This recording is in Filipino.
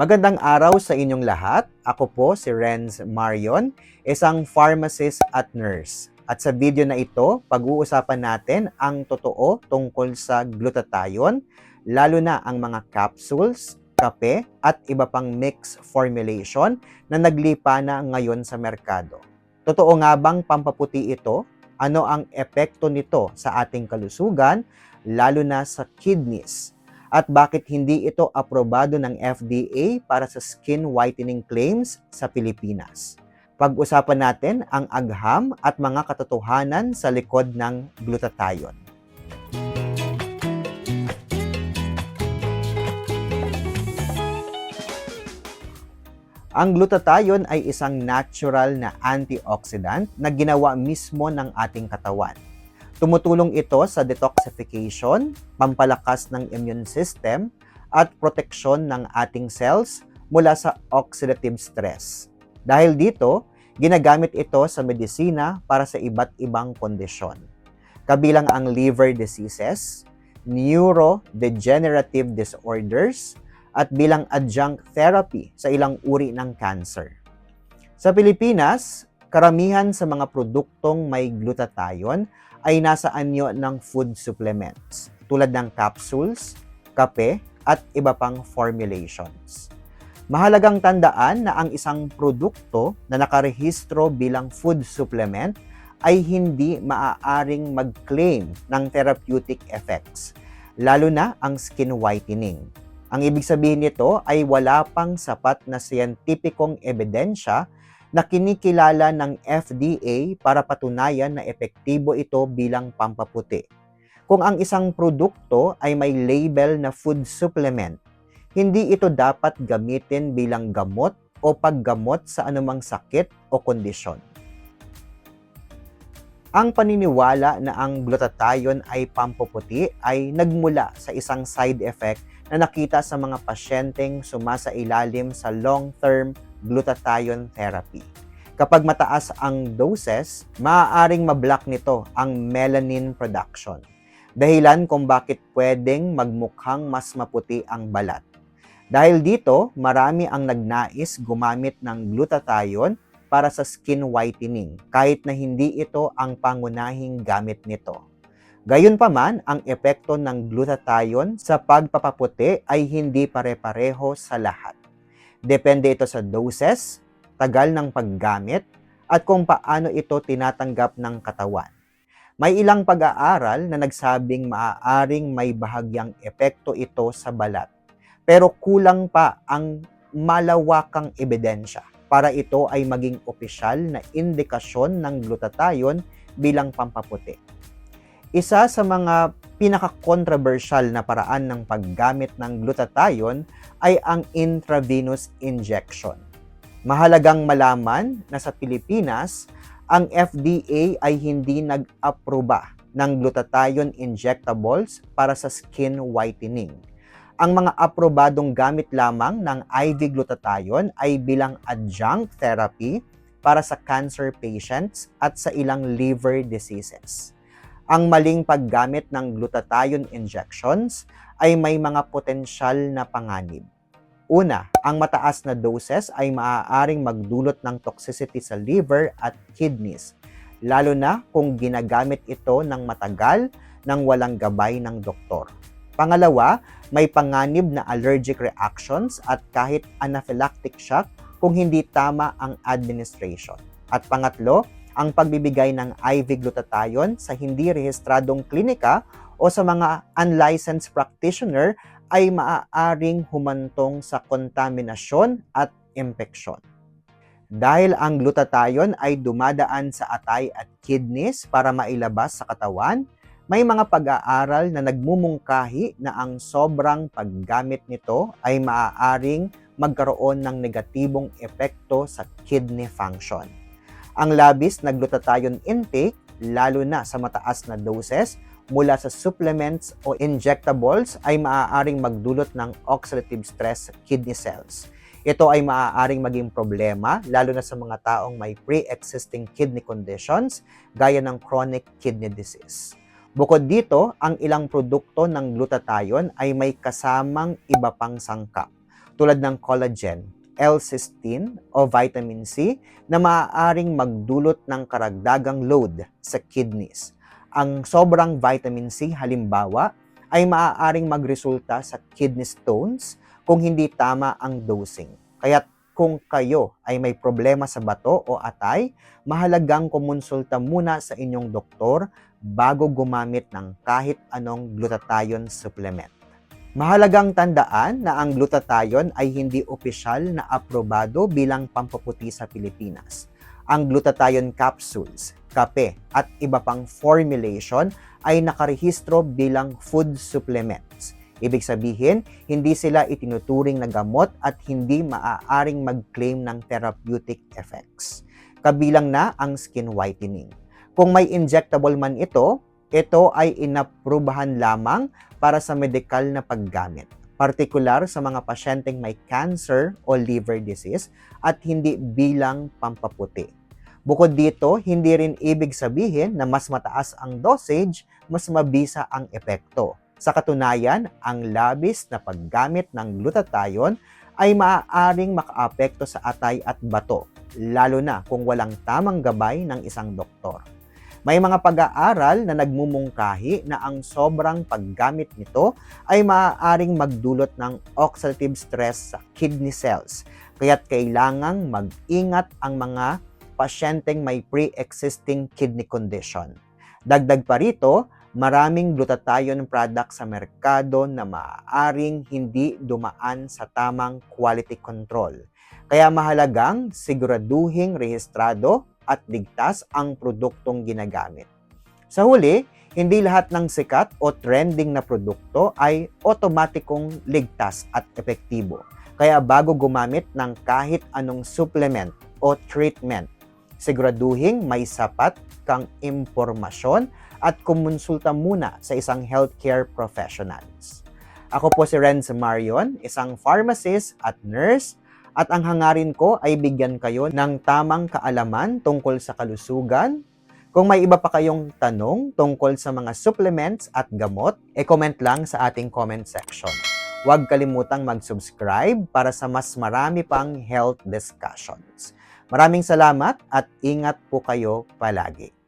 Magandang araw sa inyong lahat. Ako po si Renz Marion, isang pharmacist at nurse. At sa video na ito, pag-uusapan natin ang totoo tungkol sa glutathione, lalo na ang mga capsules, kape, at iba pang mix formulation na naglipa na ngayon sa merkado. Totoo nga bang pampaputi ito? Ano ang epekto nito sa ating kalusugan, lalo na sa kidneys? At bakit hindi ito aprobado ng FDA para sa skin whitening claims sa Pilipinas? Pag-usapan natin ang agham at mga katotohanan sa likod ng glutathione. Ang glutathione ay isang natural na antioxidant na ginawa mismo ng ating katawan. Tumutulong ito sa detoxification, pampalakas ng immune system, at proteksyon ng ating cells mula sa oxidative stress. Dahil dito, ginagamit ito sa medisina para sa iba't ibang kondisyon. Kabilang ang liver diseases, neurodegenerative disorders, at bilang adjunct therapy sa ilang uri ng cancer. Sa Pilipinas, karamihan sa mga produktong may glutathione ay nasa anyo ng food supplements tulad ng capsules, kape, at iba pang formulations. Mahalagang tandaan na ang isang produkto na nakarehistro bilang food supplement ay hindi maaaring mag-claim ng therapeutic effects, lalo na ang skin whitening. Ang ibig sabihin nito ay wala pang sapat na siyentipikong ebidensya na kinikilala ng FDA para patunayan na epektibo ito bilang pampaputi. Kung ang isang produkto ay may label na food supplement, hindi ito dapat gamitin bilang gamot o paggamot sa anumang sakit o kondisyon. Ang paniniwala na ang glutathione ay pampaputi ay nagmula sa isang side effect na nakita sa mga pasyenteng sumasailalim sa long-term glutathione therapy. Kapag mataas ang doses, maaaring mablock nito ang melanin production. Dahilan kung bakit pwedeng magmukhang mas maputi ang balat. Dahil dito, marami ang nagnais gumamit ng glutathione para sa skin whitening kahit na hindi ito ang pangunahing gamit nito. Gayunpaman, ang epekto ng glutathione sa pagpapaputi ay hindi pare-pareho sa lahat. Depende ito sa doses, tagal ng paggamit, at kung paano ito tinatanggap ng katawan. May ilang pag-aaral na nagsabing maaaring may bahagyang epekto ito sa balat, pero kulang pa ang malawakang ebidensya para ito ay maging opisyal na indikasyon ng glutathione bilang pampaputi. Isa sa mga pinaka-controversial na paraan ng paggamit ng glutathione ay ang intravenous injection. Mahalagang malaman na sa Pilipinas, ang FDA ay hindi nag-aproba ng glutathione injectables para sa skin whitening ang mga aprobadong gamit lamang ng IV glutathione ay bilang adjunct therapy para sa cancer patients at sa ilang liver diseases. Ang maling paggamit ng glutathione injections ay may mga potensyal na panganib. Una, ang mataas na doses ay maaaring magdulot ng toxicity sa liver at kidneys, lalo na kung ginagamit ito ng matagal nang walang gabay ng doktor. Pangalawa, may panganib na allergic reactions at kahit anaphylactic shock kung hindi tama ang administration. At pangatlo, ang pagbibigay ng IV glutathione sa hindi rehistradong klinika o sa mga unlicensed practitioner ay maaaring humantong sa kontaminasyon at impeksyon. Dahil ang glutathione ay dumadaan sa atay at kidneys para mailabas sa katawan, may mga pag-aaral na nagmumungkahi na ang sobrang paggamit nito ay maaaring magkaroon ng negatibong epekto sa kidney function. Ang labis na glutathione intake, lalo na sa mataas na doses mula sa supplements o injectables ay maaaring magdulot ng oxidative stress kidney cells. Ito ay maaaring maging problema lalo na sa mga taong may pre-existing kidney conditions gaya ng chronic kidney disease. Bukod dito, ang ilang produkto ng glutathione ay may kasamang iba pang sangkap tulad ng collagen, L-cysteine o vitamin C na maaaring magdulot ng karagdagang load sa kidneys. Ang sobrang vitamin C halimbawa ay maaaring magresulta sa kidney stones kung hindi tama ang dosing. Kaya't kung kayo ay may problema sa bato o atay, mahalagang kumonsulta muna sa inyong doktor bago gumamit ng kahit anong glutathione supplement. Mahalagang tandaan na ang glutathione ay hindi opisyal na aprobado bilang pampaputi sa Pilipinas. Ang glutathione capsules, kape at iba pang formulation ay nakarehistro bilang food supplements. Ibig sabihin, hindi sila itinuturing na gamot at hindi maaaring mag-claim ng therapeutic effects. Kabilang na ang skin whitening. Kung may injectable man ito, ito ay inaprubahan lamang para sa medikal na paggamit, partikular sa mga pasyenteng may cancer o liver disease at hindi bilang pampaputi. Bukod dito, hindi rin ibig sabihin na mas mataas ang dosage, mas mabisa ang epekto. Sa katunayan, ang labis na paggamit ng glutathione ay maaaring makaapekto sa atay at bato, lalo na kung walang tamang gabay ng isang doktor. May mga pag-aaral na nagmumungkahi na ang sobrang paggamit nito ay maaaring magdulot ng oxidative stress sa kidney cells. Kaya't kailangang mag-ingat ang mga pasyenteng may pre-existing kidney condition. Dagdag pa rito, maraming glutathione product sa merkado na maaaring hindi dumaan sa tamang quality control. Kaya mahalagang siguraduhing rehistrado at ligtas ang produktong ginagamit. Sa huli, hindi lahat ng sikat o trending na produkto ay otomatikong ligtas at epektibo. Kaya bago gumamit ng kahit anong supplement o treatment, siguraduhin may sapat kang impormasyon at kumonsulta muna sa isang healthcare professionals. Ako po si Renz Marion, isang pharmacist at nurse at ang hangarin ko ay bigyan kayo ng tamang kaalaman tungkol sa kalusugan. Kung may iba pa kayong tanong tungkol sa mga supplements at gamot, e-comment lang sa ating comment section. Huwag kalimutang mag-subscribe para sa mas marami pang health discussions. Maraming salamat at ingat po kayo palagi.